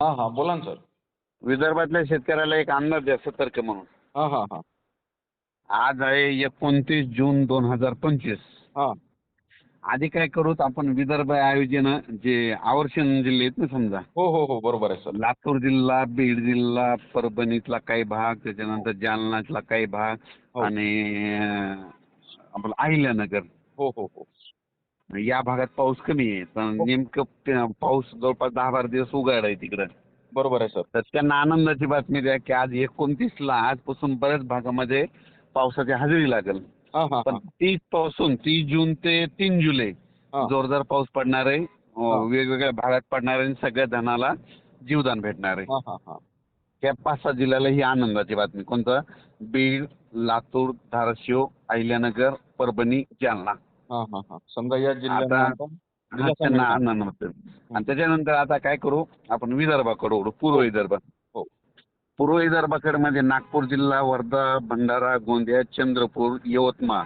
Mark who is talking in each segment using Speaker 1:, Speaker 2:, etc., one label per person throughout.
Speaker 1: हा हा बोला ना सर.
Speaker 2: विदर्भातल्या शेतकऱ्याला एक अंदाज द्या सतर्क म्हणून.
Speaker 1: हा हा हा.
Speaker 2: आज आहे एकोणतीस जून दोन हजार पंचवीस.
Speaker 1: हा.
Speaker 2: आधी काय करूत आपण विदर्भ आयोजन जे आवर्षण जिल्हे आहेत ना समजा.
Speaker 1: हो हो हो बरोबर आहे सर.
Speaker 2: लातूर जिल्हा बीड जिल्हा परभणीतला काही भाग त्याच्यानंतर जालन्यातला काही भाग
Speaker 1: हो.
Speaker 2: आणि अं, आपलं अहिल्यानगर.
Speaker 1: हो हो हो.
Speaker 2: या भागात पाऊस कमी आहे. तर
Speaker 1: हो.
Speaker 2: नेमकं ते- पाऊस जवळपास दहा बारा दिवस उघड आहे तिकडं.
Speaker 1: बरोबर आहे सर.
Speaker 2: तर त्यांना आनंदाची बातमी द्या की आज एकोणतीसला आजपासून बऱ्याच भागामध्ये पावसाची हजेरी लागेल.
Speaker 1: हा हा
Speaker 2: पण
Speaker 1: हा.
Speaker 2: तीसपासून तीस जून ते तीन जुलै
Speaker 1: हा.
Speaker 2: जोरदार पाऊस पडणार आहे. अं,
Speaker 1: हा.
Speaker 2: वेगवेगळ्या भागात पडणार आहे आणि सगळ्या धनाला जीवदान भेटणार आहे.
Speaker 1: हा हा हा.
Speaker 2: त्या पाच सहा जिल्ह्याला ही आनंदाची बातमी. कोणतं? बीड लातूर धाराशिव अहिल्यानगर परभणी जालना.
Speaker 1: समजा या जिल्ह्यात
Speaker 2: आता- हा
Speaker 1: जिल्हा
Speaker 2: त्यांना
Speaker 1: समिती.
Speaker 2: आनंद होतो आणि त्याच्यानंतर आता काय करू? आपण विदर्भाकडे ओढू पूर्व विदर्भ.
Speaker 1: हो.
Speaker 2: पूर्व विदर्भाकडे म्हणजे नागपूर जिल्हा वर्धा भंडारा गोंदिया चंद्रपूर यवतमाळ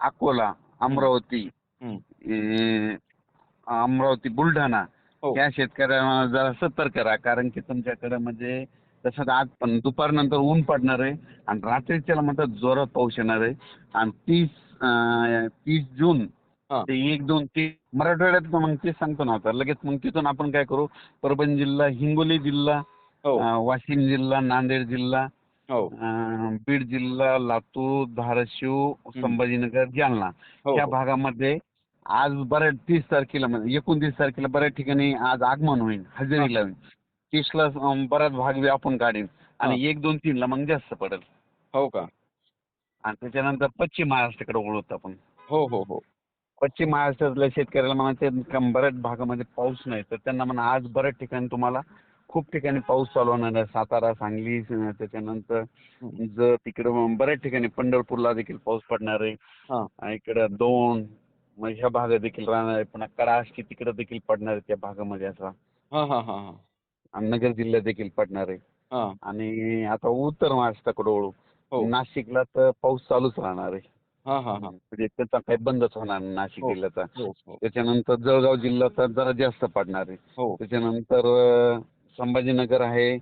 Speaker 2: अकोला अमरावती अमरावती बुलढाणा
Speaker 1: हो.
Speaker 2: या शेतकऱ्यांना जरा सतर्क करा कारण की तुमच्याकडे म्हणजे तसं आज पण दुपारनंतर ऊन पडणार आहे आणि रात्रीच्याला म्हणतात जोरात पाऊस येणार आहे. आणि तीस तीस जून. ते एक दोन तीन मराठवाड्यात मग ते सांगतो ना आता. लगेच मग तिथून आपण काय करू? परभणी जिल्हा हिंगोली जिल्हा
Speaker 1: हो.
Speaker 2: वाशिम जिल्हा नांदेड जिल्हा
Speaker 1: हो.
Speaker 2: बीड जिल्हा लातूर धाराशिव संभाजीनगर जालना
Speaker 1: हो
Speaker 2: या. भागामध्ये आज बऱ्याच तीस तारखेला म्हणजे एकोणतीस तारखेला बऱ्याच ठिकाणी आज आगमन होईल हजेरी लावेल तीसला बराच भाग व्यापून काढेल आणि एक दोन तीनला मग जास्त पडेल.
Speaker 1: हो का?
Speaker 2: आणि त्याच्यानंतर पश्चिम महाराष्ट्राकडे वळवतो आपण.
Speaker 1: हो हो हो.
Speaker 2: पश्चिम महाराष्ट्रातल्या शेतकऱ्याला म्हणायचे बऱ्याच भागामध्ये पाऊस नाही तर त्यांना म्हणा आज बऱ्याच ठिकाणी तुम्हाला खूप ठिकाणी पाऊस चालू होणार आहे. सातारा सांगली त्याच्यानंतर. जर तिकडं बऱ्याच ठिकाणी पंढरपूरला देखील पाऊस पडणार आहे.
Speaker 1: हा.
Speaker 2: आणि इकडं दोन मग ह्या भागात देखील राहणार आहे. पुन्हा कडाष्टी तिकडं देखील पडणार आहे त्या भागामध्ये असा.
Speaker 1: हा हा हा हा.
Speaker 2: आणि नगर जिल्ह्यात देखील पडणार आहे.
Speaker 1: हा.
Speaker 2: आणि आता उत्तर महाराष्ट्राकडे वळू.
Speaker 1: हो
Speaker 2: नाशिकला तर पाऊस चालूच राहणार आहे.
Speaker 1: हा हा हा.
Speaker 2: म्हणजे त्याचा काही बंदच होणार नाही नाशिक
Speaker 1: हो.
Speaker 2: जिल्ह्याचा.
Speaker 1: हो हो.
Speaker 2: त्याच्यानंतर जळगाव जिल्हा तर जरा जास्त पडणार आहे.
Speaker 1: हो.
Speaker 2: त्याच्यानंतर संभाजीनगर आहे.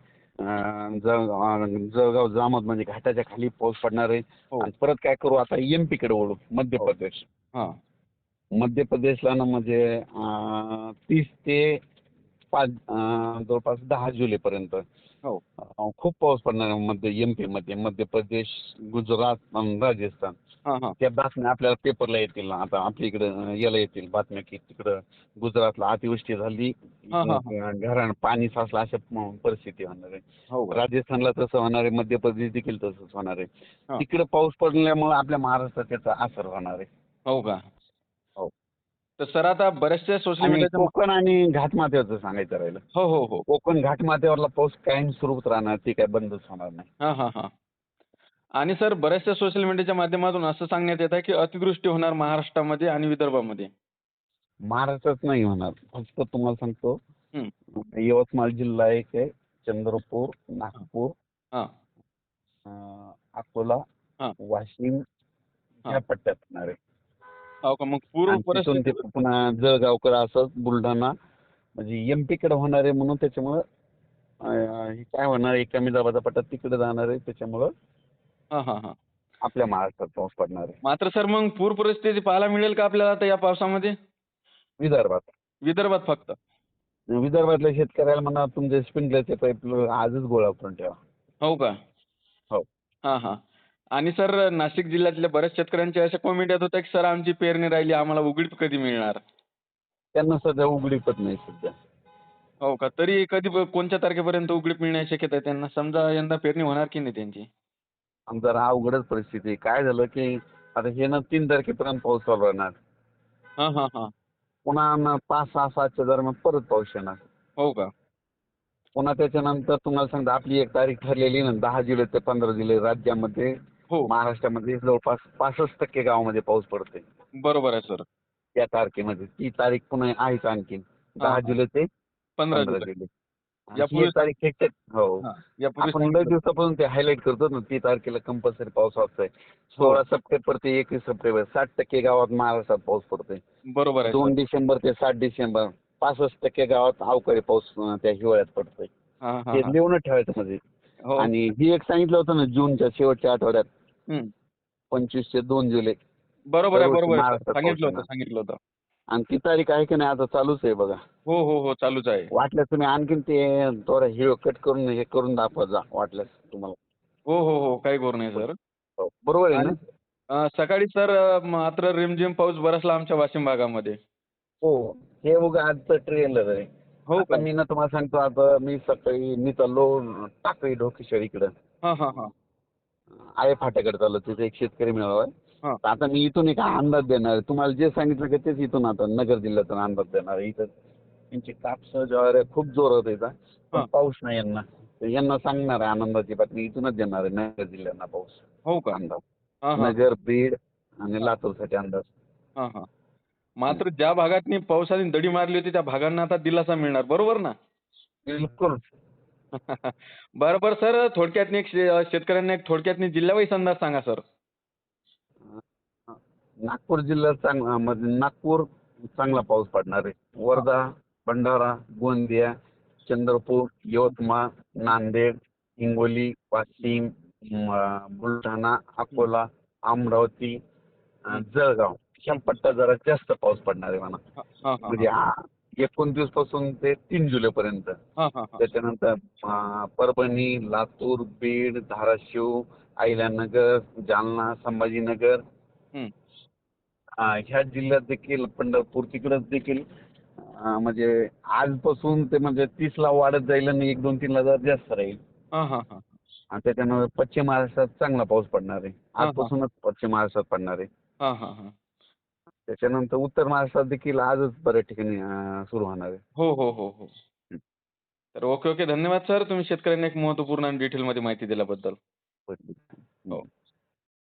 Speaker 2: जळगाव जामोद म्हणजे घाटाच्या खाली पाऊस पडणार आहे.
Speaker 1: हो.
Speaker 2: आणि परत काय करू? आता एमपी कडे वळू. मध्य
Speaker 1: हो.
Speaker 2: प्रदेश.
Speaker 1: हा.
Speaker 2: मध्य प्रदेशला ना म्हणजे तीस ते पाच जवळपास दहा जुलैपर्यंत.
Speaker 1: हो.
Speaker 2: अं, खूप पाऊस पडणार आहे मध्य एमपी मध्ये मध्य प्रदेश गुजरात राजस्थान.
Speaker 1: हा हा.
Speaker 2: त्या बातम्या आपल्याला पेपरला येतील आता आपल्या इकडे याला येतील बातम्या की तिकडं गुजरातला अतिवृष्टी झाली.
Speaker 1: हा, हा,
Speaker 2: घरात पाणी साचलं अशा परिस्थिती होणार आहे.
Speaker 1: हो
Speaker 2: राजस्थानला तसं होणार आहे मध्य प्रदेश देखील तसंच होणार
Speaker 1: हा.
Speaker 2: आहे तिकडे पाऊस पडल्यामुळे आपल्या महाराष्ट्रात त्याचा असर होणार आहे.
Speaker 1: हो का?
Speaker 2: हो.
Speaker 1: तर सर आता बऱ्याचशा सोशल
Speaker 2: आणि
Speaker 1: मीडियाच्या
Speaker 2: कोकण आणि घाटमाथ्याचं सांगायचं राहिलं.
Speaker 1: हो हो हो.
Speaker 2: कोकण घाटमाथ्यावरला पाऊस कायम सुरूच राहणार ते काय बंदच होणार नाही.
Speaker 1: हा हा हा. आणि सर बऱ्याचशा सोशल मीडियाच्या माध्यमातून असं सांगण्यात येत आहे की अतिवृष्टी होणार महाराष्ट्रामध्ये आणि विदर्भामध्ये.
Speaker 2: महाराष्ट्रात नाही होणार. फक्त तुम्हाला सांगतो. यवतमाळ जिल्हा एक आहे चंद्रपूर नागपूर
Speaker 1: हा.
Speaker 2: अं, अकोला
Speaker 1: हा.
Speaker 2: वाशिम. या पट्ट्यात होणार आहे.
Speaker 1: हो का? मग पूर्व
Speaker 2: आणि तिथून ते
Speaker 1: परिस्थिती
Speaker 2: पुन्हा जळगावकडे असं बुलढाणा म्हणजे एमपी कडे होणार आहे म्हणून त्याच्यामुळं अं, हे काय होणार आहे कमी दाबाचा पट्टा तिकडे जाणार आहे त्याच्यामुळं
Speaker 1: हा हा हा.
Speaker 2: आपल्या महाराष्ट्रात पाऊस पडणार आहे.
Speaker 1: मात्र सर मग पूर परिस्थिती पाहायला मिळेल का आपल्याला आता या पावसामध्ये?
Speaker 2: विदर्भात.
Speaker 1: विदर्भात फक्त.
Speaker 2: विदर्भातल्या शेतकऱ्याला म्हणा तुमचे स्प्रिंकलरचे पाईप आजच गोळा करून ठेवा.
Speaker 1: हो का?
Speaker 2: हो.
Speaker 1: हा हा. आणि सर नाशिक जिल्ह्यातल्या बऱ्याच शेतकऱ्यांच्या अशा कॉमेंट येत होत्या की सर आमची पेरणी राहिली आम्हाला उघडीप कधी मिळणार?
Speaker 2: त्यांना सध्या उघडीपत नाही सध्या.
Speaker 1: हो का? तरी कधी ब- कोणत्या तारखेपर्यंत उघडीप मिळण्याची शक्यता आहे त्यांना? समजा यंदा पेरणी होणार की नाही त्यांची?
Speaker 2: आणि जरा अवघडच परिस्थिती आहे. काय झालं की आता हे ना तीन तारखेपर्यंत पाऊस चालू राहणार.
Speaker 1: हा हा हा.
Speaker 2: पुन्हा न पाच सहा सातच्या दरम्यान परत पाऊस येणार.
Speaker 1: हो का?
Speaker 2: पुन्हा त्याच्यानंतर तुम्हाला सांगता आपली एक तारीख ठरलेली ना दहा जुलै ते पंधरा जुलै राज्यामध्ये महाराष्ट्रामध्ये जवळपास पासष्ट टक्के गावामध्ये पाऊस पडते
Speaker 1: बरोबर आहे सर.
Speaker 2: त्या तारखेमध्ये. ती तारीख पुन्हा आहेच आणखीन.
Speaker 1: हा,
Speaker 2: दहा
Speaker 1: हा.
Speaker 2: जुलै ते
Speaker 1: पंधरा जुलै. यापूर्वी-
Speaker 2: ही तारीख हो.
Speaker 1: हा,
Speaker 2: आपण लय दिवसापासून ते हायलाईट करतो ना ती तारखेला कंपल्सरी पाऊस असतोय. सोळा सप्टेंबर ते एकवीस सप्टेंबर साठ टक्के गावात महाराष्ट्रात पाऊस पडतोय.
Speaker 1: बरोबर आहे
Speaker 2: दोन. डिसेंबर ते सात डिसेंबर पासष्ट टक्के गावात अवकाळी पाऊस त्या हिवाळ्यात पडतोय.
Speaker 1: हा हा
Speaker 2: ते
Speaker 1: हा.
Speaker 2: लिहूनच ठेवायचं म्हणजे
Speaker 1: हो
Speaker 2: आणि ही एक सांगितलं होतं ना जूनच्या शेवटच्या आठवड्यात. पंचवीस ते दोन जुलै.
Speaker 1: बरोबर आहे बरोबर सांगितलं होतं सांगितलं होतं.
Speaker 2: आणि ती तारीख आहे की नाही आता चालूच आहे बघा.
Speaker 1: हो हो हो चालूच आहे.
Speaker 2: वाटल्यास तुम्ही आणखीन ते थोडं हिरो कट करून हे करून दाखवत जा वाटल्यास तुम्हाला.
Speaker 1: हो हो हो काही करू नये सर.
Speaker 2: हो. बरोबर आहे ना?
Speaker 1: सकाळी सर मात्र रिमझिम पाऊस बरसला आमच्या वाशिम भागामध्ये.
Speaker 2: हो हे उगा आजचं ट्रेलर आहे.
Speaker 1: हो
Speaker 2: आता
Speaker 1: का?
Speaker 2: मी ना तुम्हाला सांगतो आता मी सकाळी मी चाललो टाकळी ढोकेश्वर इकडं.
Speaker 1: हा हा हा.
Speaker 2: आहे फाट्याकडे चाललो तिथे एक शेतकरी मेळावा आहे
Speaker 1: हा.
Speaker 2: तर आता मी इथून एक अंदाज देणार. आहे तुम्हाला जे सांगितलं की तेच इथून आता नगर जिल्ह्यातून अंदाज देणार. आहे इथं त्यांची कापसं ज्वारी खूप जोरात येतात पण
Speaker 1: हा.
Speaker 2: पाऊस नाही यांना. तर यांना सांगणार आहे आनंदाची बातमी इथूनच देणार आहे. नगर जिल्ह्यांना पाऊस.
Speaker 1: हो का?
Speaker 2: अंदाज.
Speaker 1: हा हा.
Speaker 2: नगर बीड आणि लातूरसाठी अंदाज.
Speaker 1: हा हा. मात्र ज्या भागातनी पावसाने दडी मारली होती त्या भागांना आता दिलासा मिळणार. बरोबर ना?
Speaker 2: बिलकुल.
Speaker 1: बरं बरं सर. थोडक्यात एक शे- शेतकऱ्यांना एक थोडक्यात जिल्हावाईज अंदाज सांगा सर.
Speaker 2: नागपूर जिल्ह्यात म्हणजे नागपूर चांगला पाऊस पडणार आहे. वर्धा भंडारा गोंदिया चंद्रपूर यवतमाळ नांदेड हिंगोली वाशिम म- बुलढाणा अकोला अमरावती अं, जळगाव. पट्ट्यात जरा जास्त पाऊस पडणार आहे म्हणा. म्हणजे एकोणतीसपासून ते तीन जुलै पर्यंत त्याच्यानंतर परभणी लातूर बीड धाराशिव अहिल्यानगर जालना संभाजीनगर. ह्या जिल्ह्यात देखील पंढरपूर तिकडंच देखील म्हणजे आजपासून ते म्हणजे तीसला वाढत जाईल आणि एक दोन तीनला जरा जास्त राहील. आणि त्याच्यानंतर पश्चिम महाराष्ट्रात चांगला पाऊस पडणार आहे. आजपासूनच पश्चिम महाराष्ट्रात पडणार आहे. त्याच्यानंतर उत्तर महाराष्ट्रात देखील आजच बऱ्याच ठिकाणी सुरू होणार आहे.
Speaker 1: हो हो हो हो. तर ओके ओके. धन्यवाद सर. तुम्ही शेतकऱ्यांना एक महत्त्वपूर्ण आणि डिटेलमध्ये माहिती दिल्याबद्दल. हो.